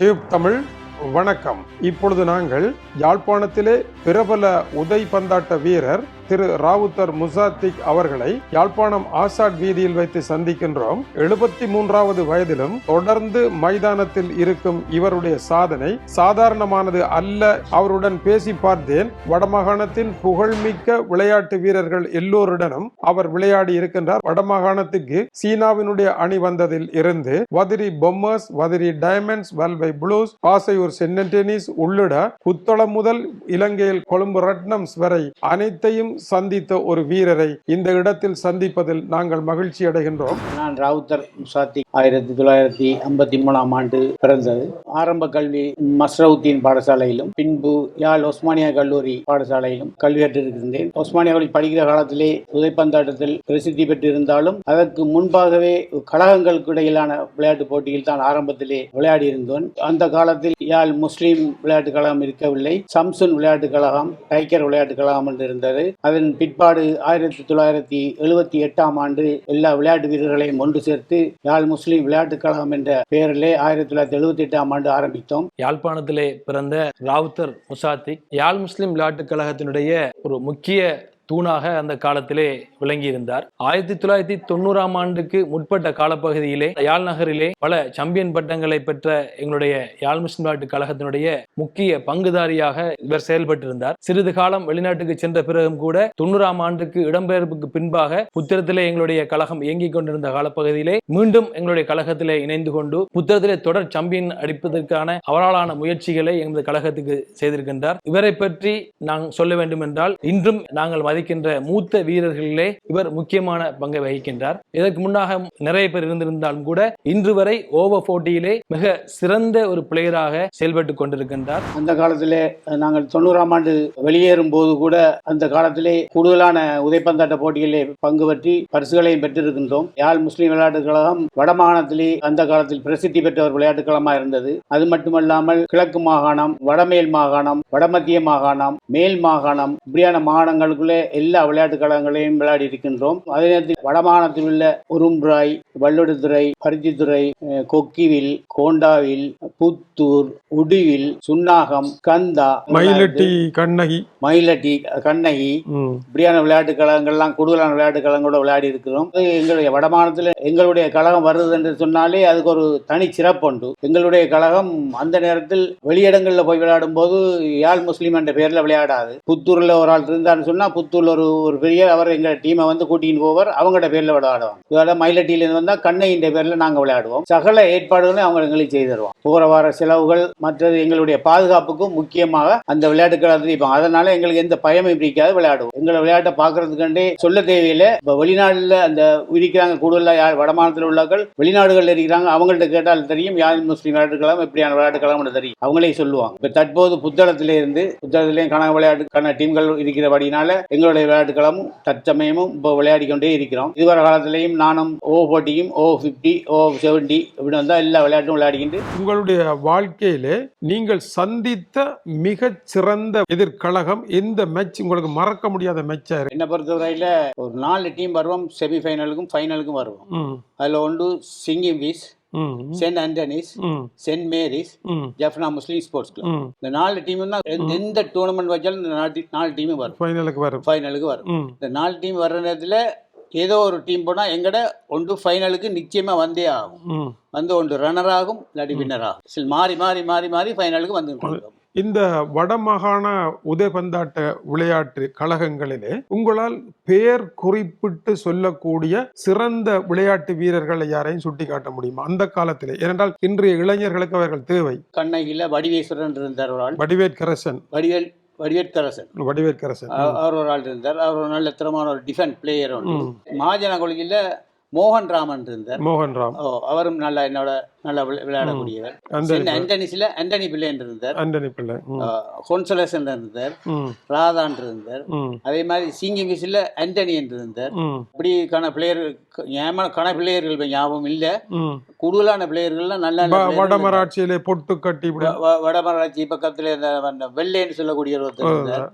Tube Tamil வணக்கம். இப்பொழுது நாங்கள் யாழ்ப்பாணத்திலே பிரபல உதை பந்தாட்ட வீரர் திரு ராவுத்தர் முசாத்திக் அவர்களை யாழ்ப்பாணம் ஆசாட் வீதியில் வைத்து சந்திக்கின்றோம். எழுபத்தி மூன்றாவது வயதிலும் தொடர்ந்து மைதானத்தில் இருக்கும் இவருடைய சாதனை சாதாரணமானது அல்ல. அவருடன் பேசி பார்த்தேன். வடமாகாணத்தின் புகழ்மிக்க விளையாட்டு வீரர்கள் எல்லோருடனும் அவர் விளையாடி இருக்கின்றார். வடமாகாணத்துக்கு சீனாவினுடைய அணி வந்ததில் இருந்து Vathiri bombers Vathiri diamonds Valvai blues Pasaiyur சென்னடெனிஸ் உள்ளிட புத்தளம் முதல் இலங்கையில் கொழும்பு ரட்னம்ஸ் வரை அனைத்தையும் சந்தித்த ஒரு வீரரை இந்த இடத்தில் சந்திப்பதில் நாங்கள் மகிழ்ச்சி அடைகின்றோம். நான் ராவுத்தர் முசாத்தி ஆயிரத்தி தொள்ளாயிரத்தி ஐம்பத்தி மூணாம் ஆண்டு பிறந்தது. ஆரம்ப கல்வி மஸ்ரவுத்தீன் பாடசாலையிலும் பின்பு யாழ் ஒஸ்மானியா கல்லூரி பாடசாலையிலும் கல்வி கற்றிருக்கின்றேன் ஒஸ்மானியா கல்லூரி படிக்கிற காலத்திலே உதைப்பந்தாட்டத்தில் பிரசித்தி பெற்றிருந்தாலும் அதற்கு முன்பாகவே கழகங்களுக்கு இடையிலான விளையாட்டு போட்டியில் தான் ஆரம்பத்திலே விளையாடி இருந்தோம் அந்த காலத்தில் யாழ் முஸ்லீம் விளையாட்டு கழகம் இருக்கவில்லை. சம்சுன் விளையாட்டு கழகம் டைக்கர் விளையாட்டு கழகம் என்று இருந்தது. அதன் பிற்பாடு ஆயிரத்தி தொள்ளாயிரத்தி எழுபத்தி எட்டாம் ஆண்டு எல்லா விளையாட்டு வீரர்களையும் ஒன்று சேர்த்து யாழ் முஸ்லீம் விளையாட்டுக் கழகம் என்ற பெயரிலே ஆயிரத்தி தொள்ளாயிரத்தி எழுபத்தி எட்டாம் ஆண்டு ஆரம்பித்தோம். யாழ்ப்பாணத்திலே பிறந்த ராவுத்தர் முசாத்திக் யாழ் முஸ்லீம் விளையாட்டுக் கழகத்தினுடைய ஒரு முக்கிய தூணாக அந்த காலத்திலே விளங்கியிருந்தார். ஆயிரத்தி தொள்ளாயிரத்தி தொண்ணூறாம் ஆண்டுக்கு முற்பட்ட காலப்பகுதியிலே யாழ் நகரிலே பல சாம்பியன் பட்டங்களை பெற்ற எங்களுடைய யாழ் முஸ்லிம் நாட்டு கழகத்தினுடைய முக்கிய பங்குதாரியாக இவர் செயல்பட்டிருந்தார். சிறிது காலம் வெளிநாட்டுக்கு சென்ற பிறகும் கூட தொண்ணூறாம் ஆண்டுக்கு இடம்பெயர்ப்புக்கு பின்பாக புத்திரத்திலே எங்களுடைய கழகம் இயங்கிக் கொண்டிருந்த காலப்பகுதியிலே மீண்டும் எங்களுடைய கழகத்திலே இணைந்து கொண்டு புத்திரத்திலே தொடர் சாம்பியன் அடிப்பதற்கான அவராலான முயற்சிகளை எமது கழகத்துக்கு செய்திருக்கின்றார். இவரை பற்றி நான் சொல்ல வேண்டும் என்றால் இன்றும் நாங்கள் மதிக்கின்ற மூத்த வீரர்களிலே இவர் முக்கியமான பங்கை வகிக்கின்றார். இதற்கு முன்னாக நிறைய பேர் இருந்திருந்தாலும் கூட இன்று வரை ஓவர் போட்டியிலே மிக சிறந்த ஒரு பிளேயராக செயல்பட்டு கொண்டிருக்கின்றார். அந்த காலத்திலே நாங்கள் தொண்ணூறாம் ஆண்டு வெளியேறும் போது கூட அந்த காலத்திலே கூடுதலான உதைப்பந்தாட்ட போட்டிகளிலே பங்கு பற்றி பரிசுகளையும் பெற்றிருக்கின்றோம். யாழ் முஸ்லீம் விளையாட்டுக் கழகம் வடமாகாணத்திலே அந்த காலத்தில் பிரசித்தி பெற்ற ஒரு விளையாட்டுக் களமா இருந்தது. அது மட்டுமல்லாமல் கிழக்கு மாகாணம் வடமேல் மாகாணம் வடமத்திய மாகாணம் மேல் மாகாணம் இப்படியான மாகாணங்களுக்குள்ளே எல்லா விளையாட்டு கழகங்களையும் விளையாடி இருக்கின்றோம். அதே நேரத்தில் வடமாகாணத்தில் உள்ள உரும்ராய் வல்லுடுதுறை பருத்தித்துறை கொக்கிவில் கோண்டாவில் புத்தூர் உடுவில் சுன்னாகம் கந்தா மயிலட்டி கண்ணகி. மயிலட்டி கண்ணகி. இப்படியான விளையாட்டு கழகங்கள்லாம் கூடுதலான விளையாட்டு கழகங்களோட விளையாடி இருக்கிறோம். எங்களுடைய வடமாநிலத்தில் எங்களுடைய கழகம் வருது என்று சொன்னாலே அதுக்கு ஒரு தனி சிறப்புண்டு எங்களுடைய கழகம் அந்த நேரத்தில் வெளியிடங்களில் போய் விளையாடும் போது யாழ் முஸ்லீம் என்ற பெயரில் விளையாடாது. புத்தூரில் ஒரு ஆள் இருந்தாருன்னு சொன்னால் புத்தூரில் ஒரு ஒரு பெரிய அவர் எங்கள் டீமை வந்து கூட்டின்னு போவார் அவங்களோட பேரில் விளையாடுவாங்க. மயிலட்டியிலேருந்து வந்தால் கண்ணையின் பேரில் நாங்கள் விளையாடுவோம். சகல ஏற்பாடுகளையும் அவங்க எங்களுக்கு செய்து தருவோம் போகிற வார செலவுகள் மற்றது எங்களுடைய பாதுகாப்புக்கும் முக்கியமாக அந்த விளையாட்டு அதிகரிப்பாங்க. இருப்பாங்க அதனால எங்களுக்கு எந்த பயமும் பிடிக்காது விளையாடுவோம். எங்களை விளையாட்டை பார்க்கறதுக்காண்டி சொல்ல தேவையில்லை. இப்போ வெளிநாட்டில் அந்த இருக்கிறாங்க கூடுதலாக யார் வடமாநிலத்தில் உள்ளவர்கள் வெளிநாடுகளில் இருக்கிறாங்க அவங்கள்ட்ட கேட்டால் தெரியும். யார் முஸ்லீம் விளையாட்டு கழகம் எப்படியான விளையாட்டு தெரியும். அவங்களே சொல்லுவாங்க. இப்போ தற்போது புத்தளத்திலே இருந்து புத்தளத்திலேயும் கணக்கு விளையாட்டுக்கான டீம்கள் இருக்கிறபடினால எங்களுடைய விளையாட்டுக்களமும் தற்சமயமும் இப்போ விளையாடி கொண்டே இருக்கிறோம். இதுவரை காலத்திலையும் நானும் ஓ போட்டியும் ஓ ஃபிஃப்டி ஓ செவன்டி இப்படி வந்தால் எல்லா விளையாட்டும் விளையாடிக்கிட்டு உங்களுடைய வாழ்க்கையிலே நீங்கள் சந்தித்த மிகச் சிறந்த எதிர்கழகம் எந்த மேட்ச் உங்களுக்கு மறக்க முடியாத மேட்சா இருக்கு. என்னை பொறுத்தவரையில் ஒரு நாலு டீம் வருவோம் செமி ஃபைனலுக்கும் வருவோம். அதில் ஒன்று சிங்கிம் views saint Antony's saint Mary's Jaffna Muslim sports club. இந்த நாலு டீமும் தான் எந்த- டூர்னமெண்ட் வச்சாலும் இந்த நாலு நாலு டீமும் வரும். ஃபைனலுக்கு வரும். ஃபைனலுக்கு வரும். இந்த நாலு டீம் வர்ற நேரத்தில் ஏதோ ஒரு டீம் போனால் எங்கட ஒன்று ஃபைனலுக்கு நிச்சயமாக வந்தே ஆகும். வந்து ஒன்று ரன்னர் ஆகும் இல்லாட்டி வின்னர் ஆகும். சில மாறி மாறி மாறி மாறி ஃபைனலுக்கு வந்து. இந்த வடமாகாண உதயபந்தாட்ட விளையாட்டு கழகங்களிலே உங்களால் பெயர் குறிப்பிட்டு சொல்லக்கூடிய சிறந்த விளையாட்டு வீரர்களை யாரையும் சுட்டிக்காட்ட முடியுமா? அந்த காலத்திலே. ஏனென்றால் இன்றைய இளைஞர்களுக்கு அவர்கள் தேவை. கண்ணகியில் வடிவேஸ்வரன் இருந்தார் வடிவேற்கரசன். வடிவேல் வடிவேற்கரசன். வடிவேற்கரசன். அவ- அவர் ஒரு ஆள் இருந்தார். அவர் ஒரு நல்ல திறமான ஒரு டிஃபென்ஸ் பிளேயர் ஒன்று. ம். மகாஜன கொள்கையில் மோகன் ராமன் இருந்தார். மோகன்ராம். ஓ அவரும் நல்லா என்னோட நல்லா விளை- விளையாடக்கூடியவர். அந்த சென்னை ஆண்டனிஸ்ல ஆண்டனி பிள்ளைன் இருந்தார் ஆண்டனி பிள்ளை. ஹோன்சலசன் இருந்தார். ராதான் இருந்தார். அதே மாதிரி சிங்கி மிஸ்ல ஆண்டனி என்று இருந்தார். இப்படிக்கான பிளேயர் ஏமான கன பிளேயர்கள் ஞாபகம் இல்ல. கூடுதலான பிளேயர்கள்லாம் நல்ல வடமராட்சியிலே பொட்டு கட்டி வடமராட்சி பக்கத்துல இந்த வெள்ளைன்னு சொல்லக்கூடிய ஒருத்தர் இருந்தார்.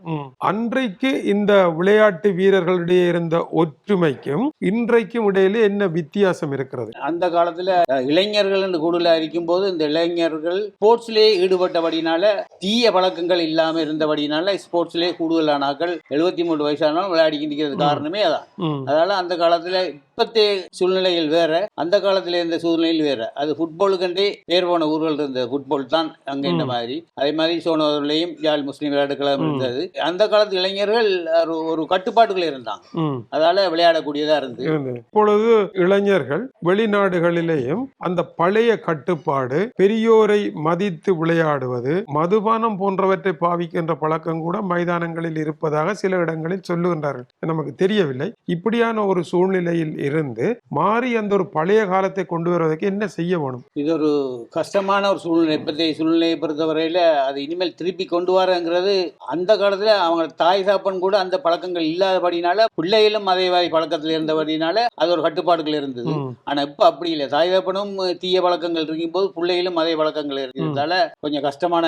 அன்றைக்கு இந்த விளையாட்டு வீரர்களிடையே இருந்த ஒற்றுமைக்கும் இன்றைக்கும் இடையிலே என்ன வித்தியாசம் இருக்கிறது? அந்த காலத்துல இளைஞர்கள் என்று கூடுதலாக இருக்கும்போது இந்த இளைஞர்கள் ஸ்போர்ட்ஸ்லேயே ஈடுபட்டபடினால தீய பழக்கங்கள் இல்லாமல் இருந்தபடினால ஸ்போர்ட்ஸ்லேயே கூடுதலான ஆட்கள் எழுபத்தி மூணு வயசானாலும் விளையாடிக்கிட்டு காரணமே அதான். அதனால அந்த காலத்துல இப்பத்தே சூழ்நிலைகள் வேற அந்த காலத்துல இருந்த சூழ்நிலையில் வேற. அது ஃபுட்பாலுக்கண்டே பேர் போன ஊர்கள் இருந்த ஃபுட்பால் தான் அங்க இந்த மாதிரி. அதே மாதிரி சோனவர்களையும் யாழ் முஸ்லீம் விளையாட்டு கழகம் இருந்தது. அந்த காலத்து இளைஞர்கள் ஒரு- கட்டுப்பாட்டுக்குள்ள இருந்தாங்க. அதால விளையாடக்கூடியதா இருந்தது. இருந்தது. இப்பொழுது இளைஞர்கள் வெளிநாடுகளிலேயும் அந்த பழைய கட்டுப்பாடு பெரியோரை மதித்து விளையாடுவது மதுபானம் போன்றவற்றை பாவிக்கின்ற பழக்கம் கூட மைதானங்களில் இருப்பதாக சில இடங்களில் சொல்லுகின்றார்கள். நமக்கு தெரியவில்லை. இப்படியான ஒரு சூழ்நிலையில் இருந்து மாறி அந்த ஒரு பழைய காலத்தை கொண்டு வருவதற்கு என்ன செய்ய வேணும்? இது ஒரு கஷ்டமான ஒரு சூழ்நிலை. இப்பத்தைய சூழ்நிலையை பொறுத்தவரையில அது இனிமேல் திருப்பி கொண்டு வரங்கிறது அந்த காலத்துல அவங்க தாய் சாப்பன் கூட அந்த பழக்கங்கள் இல்லாதபடினால பிள்ளைகளும் அதே மாதிரி பழக்கத்தில் இருந்தபடினால அது ஒரு கட்டுப்பாடுகள் இருந்தது. ஆனா இப்ப அப்படி இல்லை. தாய் தகப்பனும் தீய பழக்கங்கள் இருக்கும் போது பிள்ளைகளும் அதே பழக்கங்கள் இருக்கிறதால கொஞ்சம் கஷ்டமான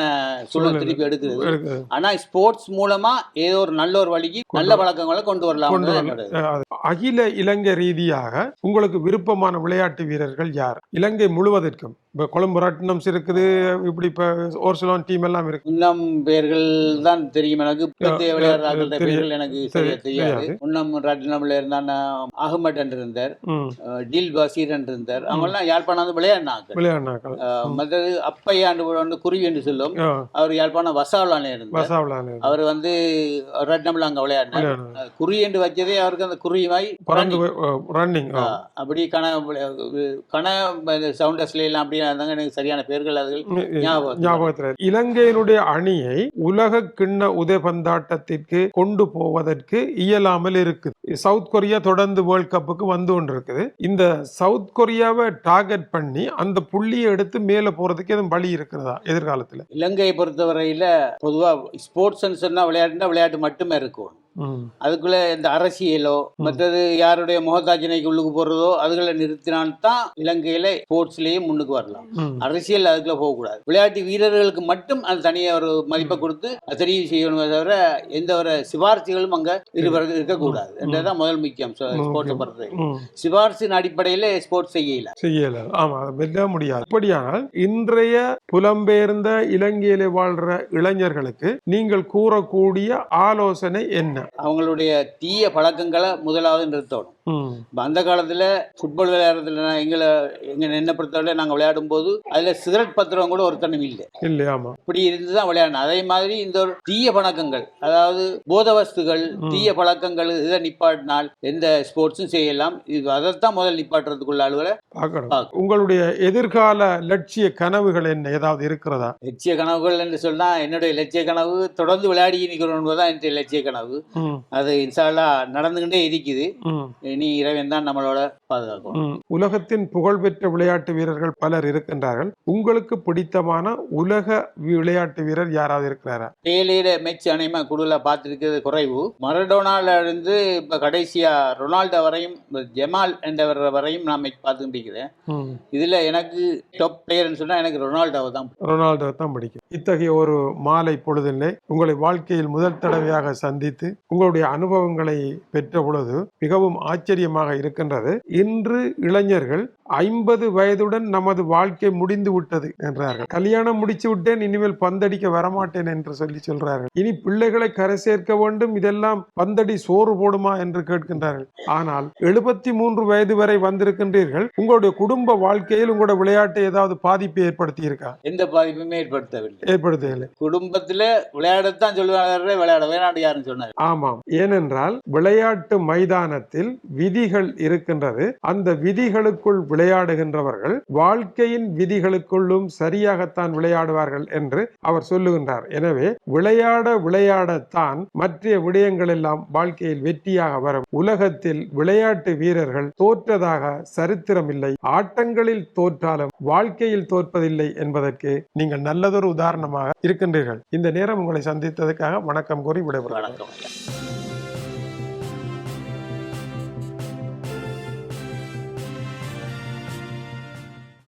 சூழல். திருப்பி எடுக்குது. ஆனா ஸ்போர்ட்ஸ் மூலமா ஏதோ ஒரு நல்ல ஒரு வழிக்கு நல்ல பழக்கங்களை கொண்டு வரலாம். அகில இலங்கை ரீதியாக உங்களுக்கு விருப்பமான விளையாட்டு வீரர்கள் யார்? இலங்கை முழுவதற்கும். இப்ப கொழும்பு ரட்னம்ஸ் இருக்குது இப்படி இப்ப ஓர்சலான் டீம் எல்லாம் இருக்கு. இன்னும் பேர்கள் தான் தெரியும் எனக்கு. தெரியும். பேர்கள் எனக்கு சரியா தெரி- தெரியாது. இன்னும் ரட்டினம்ல இருந்தான் அகமட் என்று இருந்தார் டில் பசீர் என்று இருந்தார் அவங்கெல்லாம் யாழ்ப்பாணம் விளையாடினாங்க விளையாடினாக்கள் மற்றது அப்பையாண்டு வந்து குருவி என்று சொல்லும். அவர் யாழ்ப்பாணம் வசாவலானே இருந்தார். அவர் வந்து ரட்னம்ல அங்க விளையாடினார். குறி என்று வச்சதே அவருக்கு அந்த குறி மாதிரி பறந்து ரன்னிங் அப்படி கன கன சவுண்டஸ்ல எல்லாம் அப்படியே இருந்தாங்க. எனக்கு சரியான பேர்கள் அது ஞாபகத்தில். இலங்கையினுடைய அணியை உலக கிண்ண உதைபந்தாட்டத்திற்கு கொண்டு போவதற்கு இயலாமல் இருக்குது. சவுத் கொரியா தொடர்ந்து வேர்ல்ட் கப்புக்கு வந்து கொண்டிருக்குது. இந்த சவுத் கொரியாவை டார்கெட் பண்ணி அந்த புள்ளியை எடுத்து மேல போறதுக்கு எதுவும் வழி இருக்கிறதா எதிர்காலத்துல? இலங்கையை பொறுத்தவரையில பொதுவா ஸ்போர்ட்ஸ் சொன்னா விளையாட்டுனா விளையாட்டு மட்டுமே இருக்கும். அதுக்குள்ள இந்த அரசியலோ மற்றது யாருடைய முகதாட்சணைக்கு உள்ளுக்கு போறதோ அதுகளை நிறுத்தினால்தான் இலங்கையில ஸ்போர்ட்ஸ்லயே முன்னுக்கு வரலாம். அரசியல் அதுக்குள்ள போகக்கூடாது. விளையாட்டு வீரர்களுக்கு மட்டும் அது தனியா ஒரு மதிப்பை கொடுத்து தெரிவு செய்யணுமே தவிர எந்த ஒரு சிபாரிசுகளும் அங்க இருவர் இருக்கக்கூடாது. என்றதான் முதல் முக்கியம். ஸ்போர்ட்ஸை பொறுத்தவரை ம். சிபாரிசின் அடிப்படையில ஸ்போர்ட்ஸ் செய்யல. செய்யல. ஆமா வெல்ல முடியாது. அப்படியானால் இன்றைய புலம்பெயர்ந்த இலங்கையிலே வாழ்ற இளைஞர்களுக்கு நீங்கள் கூறக்கூடிய ஆலோசனை என்ன? அவங்களுடைய தீய பழக்கங்களை முதலாவது நிறுத்தணும். இப்ப அந்த காலத்துல ஃபுட்பால் விளையாடுறதுல எங்களை எங்க என்ன பொறுத்தவரை நாங்க விளையாடும் போது அதுல சிகரெட் பத்திரம் கூட ஒருத்தனும் இல்லை. இல்லையா ஆமா. இப்படி இருந்துதான் விளையாடணும் அதே மாதிரி இந்த ஒரு தீய பழக்கங்கள் அதாவது போதவஸ்துகள் தீய பழக்கங்கள் இதை நிப்பாட்டினால் எந்த ஸ்போர்ட்ஸும் செய்யலாம். இது அதைத்தான் முதல் நிப்பாட்டுறதுக்குள்ள ஆளுகளை பார்க்கணும். உங்களுடைய எதிர்கால லட்சிய கனவுகள் என்ன? ஏதாவது இருக்கிறதா? லட்சிய கனவுகள் என்று சொன்னா என்னுடைய லட்சிய கனவு தொடர்ந்து விளையாடி நிற்கணும் தான் என்னுடைய லட்சிய கனவு. அது இன்ஷால்லா நடந்துகிட்டே இருக்குது. இனி இறைவன் தான் நம்மளோட பாதுகாக்கணும் ம். உலகத்தின் புகழ்பெற்ற விளையாட்டு வீரர்கள் பலர் இருக்கின்றார்கள் உங்களுக்கு பிடித்தமான உலக விளையாட்டு வீரர் யாராவது இருக்கிறாரா பேலையில மெச் அனைமா கூடுதலா பார்த்துருக்கிறது குறைவு மரடோனால இருந்து இப்ப கடைசியா ரொனால்டோ வரையும் ஜமால் என்றவர் வரையும் நான் மெச் பார்த்துட்டு இருக்கிறேன் ம். இதுல எனக்கு டாப் பிளேயர்னு சொன்னா எனக்கு ரொனால்டோவை தான். ரொனால்டோ தான் பிடிக்கும் இத்தகைய ஒரு மாலை பொழுதிலே உங்களை வாழ்க்கையில் முதல் தடவையாக சந்தித்து உங்களுடைய அனுபவங்களை பெற்ற பொழுது மிகவும் ஆச்சரியமாக இருக்கின்றது. இன்று இளைஞர்கள் ஐம்பது வயதுடன் நமது வாழ்க்கை முடிந்து விட்டது என்றார்கள். கல்யாணம் முடிச்சு விட்டேன் இனிமேல் பந்தடிக்க வரமாட்டேன் என்று சொல்லி சொல்றார்கள். இனி பிள்ளைகளை கரை சேர்க்க வேண்டும் இதெல்லாம் பந்தடி சோறு போடுமா என்று கேட்கின்றார்கள். ஆனால் எழுபத்தி மூன்று வயது வரை வந்திருக்கின்றீர்கள் உங்களுடைய குடும்ப வாழ்க்கையில் உங்களுடைய விளையாட்டை ஏதாவது பாதிப்பை ஏற்படுத்தி இருக்கா எந்த பாதிப்புமே ஏற்படுத்தவில்லை. ஏற்படுத்தவில்லை. குடும்பத்துல விளையாடத்தான் சொல்லுவாங்க விளையாட விளையாட யாருன்னு சொன்னாரு. ஆமாம். ஏனென்றால் விளையாட்டு மைதானத்தில் விதிகள் இருக்கின்றது. அந்த விதிகளுக்குள் விளையாடுகின்றவர்கள் வாழ்க்கையின் விதிகளுக்குள்ளும் சரியாகத்தான் விளையாடுவார்கள் என்று அவர் சொல்லுகின்றார். எனவே விளையாட விளையாடத்தான் மற்ற விடயங்கள் எல்லாம் வாழ்க்கையில் வெற்றியாக வரும். உலகத்தில் விளையாட்டு வீரர்கள் தோற்றதாக சரித்திரமில்லை. ஆட்டங்களில் தோற்றாலும் வாழ்க்கையில் தோற்பதில்லை என்பதற்கு நீங்கள் நல்லதொரு உதாரணமாக இருக்கின்றீர்கள். இந்த நேரம் உங்களை சந்தித்ததுக்காக வணக்கம் கூறி விடைபெறும் வணக்கம்.